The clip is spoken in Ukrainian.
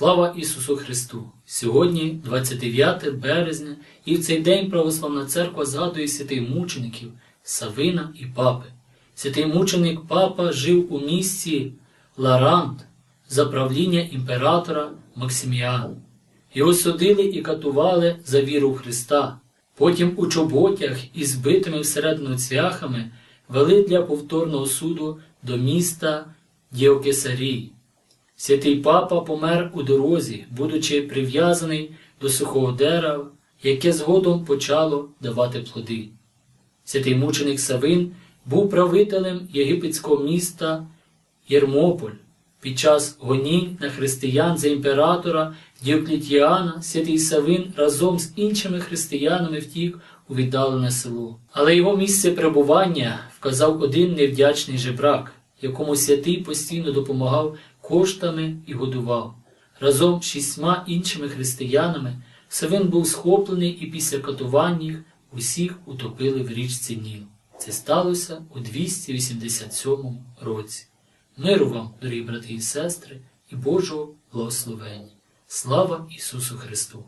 Слава Ісусу Христу! Сьогодні, 29 березня, і в цей день Православна Церква згадує святих мучеників Савина і Папи. Святий мученик Папа жив у місті Ларант за правління імператора Максиміана. Його судили і катували за віру в Христа. Потім у чоботях із збитими всередину цвяхами вели для повторного суду до міста Діокесарії. Святий папа помер у дорозі, будучи прив'язаний до сухого дерева, яке згодом почало давати плоди. Святий мученик Савин був правителем єгипетського міста Єрмополь. Під час гонінь на християн за імператора Діоклітіана святий Савин разом з іншими християнами втік у віддалене село. Але його місце перебування вказав один невдячний жебрак, якому святий постійно допомагав коштами і годував. Разом з шістьма іншими християнами Савин був схоплений і після катувань їх усіх утопили в річці Ніл. Це сталося у 287 році. Миру вам, дорогі брати і сестри, і Божого благословення. Слава Ісусу Христу!